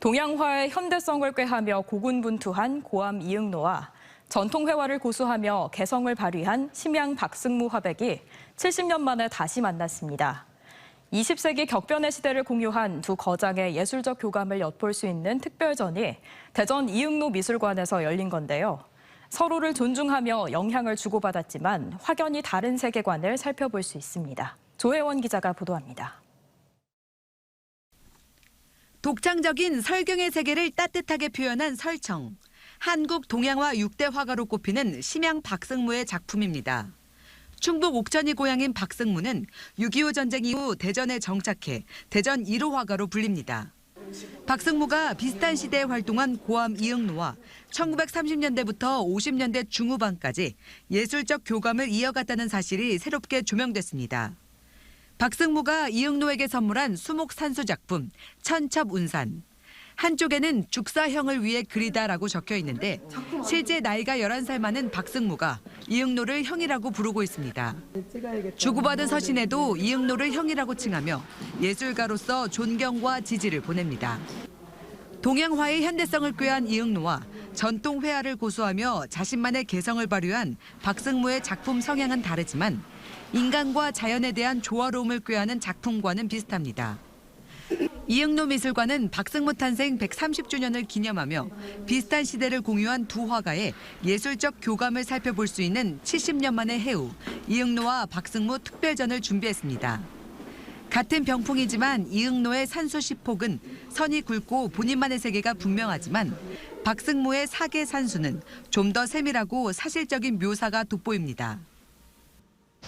동양화의 현대성을 꾀하며 고군분투한 고암 이응노와 전통회화를 고수하며 개성을 발휘한 심양 박승무 화백이 70년 만에 다시 만났습니다. 20세기 격변의 시대를 공유한 두 거장의 예술적 교감을 엿볼 수 있는 특별전이 대전 이응노 미술관에서 열린 건데요. 서로를 존중하며 영향을 주고받았지만 확연히 다른 세계관을 살펴볼 수 있습니다. 조혜원 기자가 보도합니다. 독창적인 설경의 세계를 따뜻하게 표현한 설청. 한국 동양화 6대 화가로 꼽히는 심양 박승무의 작품입니다. 충북 옥천이 고향인 박승무는 6.25 전쟁 이후 대전에 정착해 대전 1호 화가로 불립니다. 박승무가 비슷한 시대에 활동한 고암 이응노와 1930년대부터 50년대 중후반까지 예술적 교감을 이어갔다는 사실이 새롭게 조명됐습니다. 박승무가 이응노에게 선물한 수목 산수 작품 천첩운산. 한쪽에는 죽사형을 위해 그리다라고 적혀 있는데 실제 나이가 11살 많은 박승무가 이응노를 형이라고 부르고 있습니다. 주고받은 서신에도 이응노를 형이라고 칭하며 예술가로서 존경과 지지를 보냅니다. 동양화의 현대성을 꾀한 이응노와 전통 회화를 고수하며 자신만의 개성을 발휘한 박승무의 작품 성향은 다르지만 인간과 자연에 대한 조화로움을 꾀하는 작품과는 비슷합니다. 이응노 미술관은 박승무 탄생 130주년을 기념하며 비슷한 시대를 공유한 두 화가의 예술적 교감을 살펴볼 수 있는 70년 만의 해우 이응노와 박승무 특별전을 준비했습니다. 같은 병풍이지만 이응노의 산수 시폭은 선이 굵고 본인만의 세계가 분명하지만 박승무의 사계 산수는 좀 더 세밀하고 사실적인 묘사가 돋보입니다.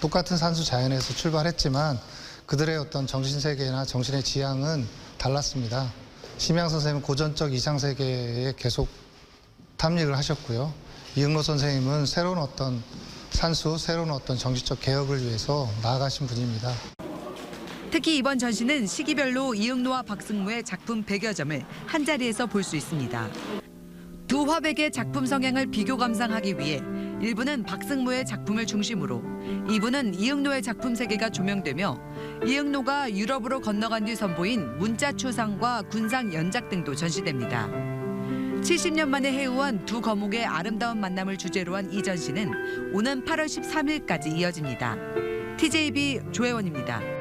똑같은 산수 자연에서 출발했지만 그들의 어떤 정신 세계나 정신의 지향은 달랐습니다. 심양 선생님은 고전적 이상 세계에 계속 탐닉을 하셨고요. 이응로 선생님은 새로운 어떤 산수, 새로운 어떤 정신적 개혁을 위해서 나아가신 분입니다. 특히 이번 전시는 시기별로 이응노와 박승무의 작품 100여 점을 한 자리에서 볼 수 있습니다. 두 화백의 작품 성향을 비교 감상하기 위해 일부는 박승무의 작품을 중심으로, 2부는 이응노의 작품 세계가 조명되며 이응노가 유럽으로 건너간 뒤 선보인 문자 추상과 군상 연작 등도 전시됩니다. 70년 만에 해우한 두 거목의 아름다운 만남을 주제로 한 이 전시는 오는 8월 13일까지 이어집니다. TJB 조혜원입니다.